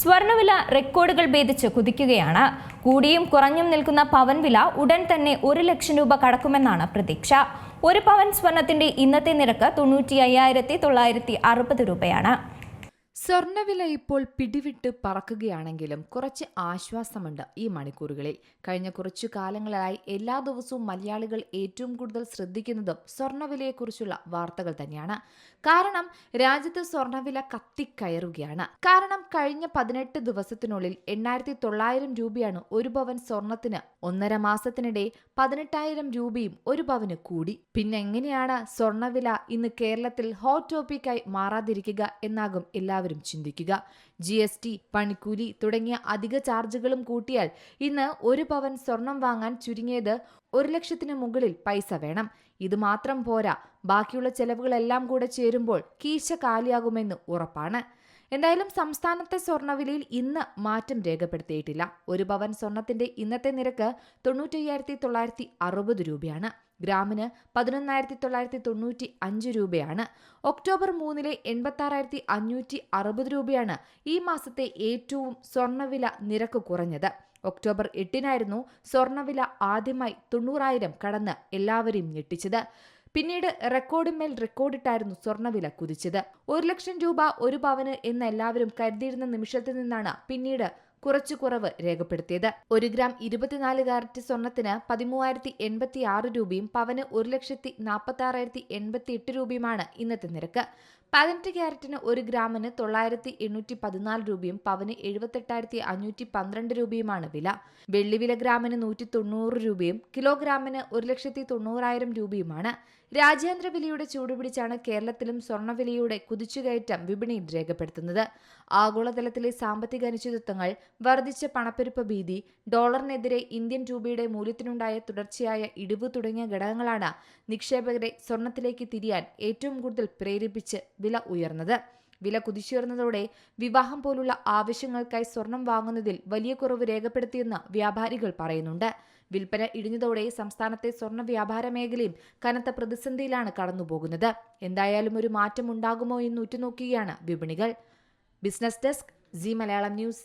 സ്വർണവില റെക്കോർഡുകൾ ഭേദിച്ച് കുതിക്കുകയാണ്. കൂടിയും കുറഞ്ഞും നിൽക്കുന്ന പവൻ വില ഉടൻ തന്നെ ഒരു ലക്ഷം രൂപ കടക്കുമെന്നാണ് പ്രതീക്ഷ. ഒരു പവൻ സ്വർണത്തിന്റെ ഇന്നത്തെ നിരക്ക് തൊണ്ണൂറ്റി അയ്യായിരത്തി തൊള്ളായിരത്തി അറുപത് രൂപയാണ്. സ്വർണവില ഇപ്പോൾ പിടിവിട്ട് പറക്കുകയാണെങ്കിലും കുറച്ച് ആശ്വാസമുണ്ട് ഈ മണിക്കൂറുകളിൽ. കഴിഞ്ഞ കുറച്ചു കാലങ്ങളായി എല്ലാ ദിവസവും മലയാളികൾ ഏറ്റവും കൂടുതൽ ശ്രദ്ധിക്കുന്നതും സ്വർണവിലയെക്കുറിച്ചുള്ള വാർത്തകൾ തന്നെയാണ്. കാരണം രാജ്യത്ത് സ്വർണവില കത്തിക്കയറുകയാണ്. കാരണം കഴിഞ്ഞ പതിനെട്ട് ദിവസത്തിനുള്ളിൽ എണ്ണായിരത്തി തൊള്ളായിരം രൂപയാണ് ഒരു പവൻ സ്വർണത്തിന്. ഒന്നര മാസത്തിനിടെ പതിനെട്ടായിരം രൂപയും ഒരു പവന് കൂടി. പിന്നെ എങ്ങനെയാണ് സ്വർണവില ഇന്ന് കേരളത്തിൽ ഹോട്ട് ടോപ്പിക്കായി മാറാതിരിക്കുക എന്നാകും എല്ലാവരും ചിന്തിക്കുക. ജി എസ് ടി പണിക്കൂലി തുടങ്ങിയ അധിക ചാർജുകളും കൂട്ടിയാൽ ഇന്ന് ഒരു പവൻ സ്വർണം വാങ്ങാൻ ചുരുങ്ങിയത് ഒരു ലക്ഷത്തിന് മുകളിൽ പൈസ വേണം. ഇത് മാത്രം പോരാ. ബാക്കിയുള്ള ചെലവുകളെല്ലാം കൂടെ ചേരുമ്പോൾ കീശ കാലിയാകുമെന്ന് ഉറപ്പാണ്. എന്തായാലും സംസ്ഥാനത്തെ സ്വർണവിലയിൽ ഇന്ന് മാറ്റം രേഖപ്പെടുത്തിയിട്ടില്ല. ഒരു പവൻ സ്വർണത്തിന്റെ ഇന്നത്തെ നിരക്ക് തൊണ്ണൂറ്റയ്യായിരത്തി തൊള്ളായിരത്തി അറുപത് രൂപയാണ്. ഗ്രാമിന് പതിനൊന്നായിരത്തി തൊള്ളായിരത്തി തൊണ്ണൂറ്റി അഞ്ച് രൂപയാണ്. ഒക്ടോബർ മൂന്നിലെ എൺപത്തി അഞ്ഞൂറ്റി അറുപത് രൂപയാണ് ഈ മാസത്തെ ഏറ്റവും സ്വർണവില നിരക്ക് കുറഞ്ഞത്. ഒക്ടോബർ എട്ടിനായിരുന്നു സ്വർണവില ആദ്യമായി തൊണ്ണൂറായിരം കടന്ന് എല്ലാവരെയും ഞെട്ടിച്ചത്. പിന്നീട് റെക്കോർഡിന്മേൽ റെക്കോർഡിട്ടായിരുന്നു സ്വർണവില കുതിച്ചത്. ഒരു ലക്ഷം രൂപ ഒരു പവന് എന്ന് എല്ലാവരും കരുതിയിരുന്ന നിമിഷത്തിൽ നിന്നാണ് പിന്നീട് കുറച്ചു കുറവ് രേഖപ്പെടുത്തിയത്. ഒരു ഗ്രാം ഇരുപത്തിനാല് കാരറ്റ് സ്വർണത്തിന് പതിമൂവായിരത്തി എൺപത്തി ആറ് രൂപയും പവന് ഒരു ലക്ഷത്തി നാൽപ്പത്തി ആറായിരത്തി എൺപത്തി എട്ട് രൂപയുമാണ് ഇന്നത്തെ നിരക്ക്. പതിനെട്ട് ക്യാരറ്റിന് ഒരു ഗ്രാമിന് തൊള്ളായിരത്തി എണ്ണൂറ്റി പതിനാല് രൂപയും പവന് എഴുപത്തെട്ടായിരത്തി അഞ്ഞൂറ്റി പന്ത്രണ്ട് രൂപയുമാണ് വില വെള്ളിവില ഗ്രാമിന് നൂറ്റി തൊണ്ണൂറ് രൂപയും കിലോഗ്രാമിന് ഒരു ലക്ഷത്തി തൊണ്ണൂറായിരം രൂപയുമാണ്. രാജ്യാന്തര വിലയുടെ ചൂടുപിടിച്ചാണ് കേരളത്തിലും സ്വർണവിലയുടെ കുതിച്ചുകയറ്റം വിപണിയിൽ രേഖപ്പെടുത്തുന്നത്. ആഗോളതലത്തിലെ സാമ്പത്തിക അനിശ്ചിതത്വങ്ങൾ വർദ്ധിച്ച പണപ്പെരുപ്പ ഭീതി ഡോളറിനെതിരെ ഇന്ത്യൻ രൂപയുടെ മൂല്യത്തിനുണ്ടായ തുടർച്ചയായ ഇടിവ് തുടങ്ങിയ ഘടകങ്ങളാണ് നിക്ഷേപകരെ സ്വർണത്തിലേക്ക് തിരിയാൻ ഏറ്റവും കൂടുതൽ പ്രേരിപ്പിച്ച് വില ഉയർന്നത്. വില കുതിച്ചുയർന്നതോടെ വിവാഹം പോലുള്ള ആവശ്യങ്ങൾക്കായി സ്വർണം വാങ്ങുന്നതിൽ വലിയ കുറവ് രേഖപ്പെടുത്തിയെന്ന് വ്യാപാരികൾ പറയുന്നുണ്ട്. വിൽപ്പന ഇടിഞ്ഞതോടെ സംസ്ഥാനത്തെ സ്വർണ വ്യാപാര മേഖലയും കനത്ത പ്രതിസന്ധിയിലാണ് കടന്നുപോകുന്നത്. എന്തായാലും ഒരു മാറ്റം ഉണ്ടാകുമോ എന്ന് ഉറ്റുനോക്കുകയാണ് വിപണികൾ. Business desk Zee Malayalam news.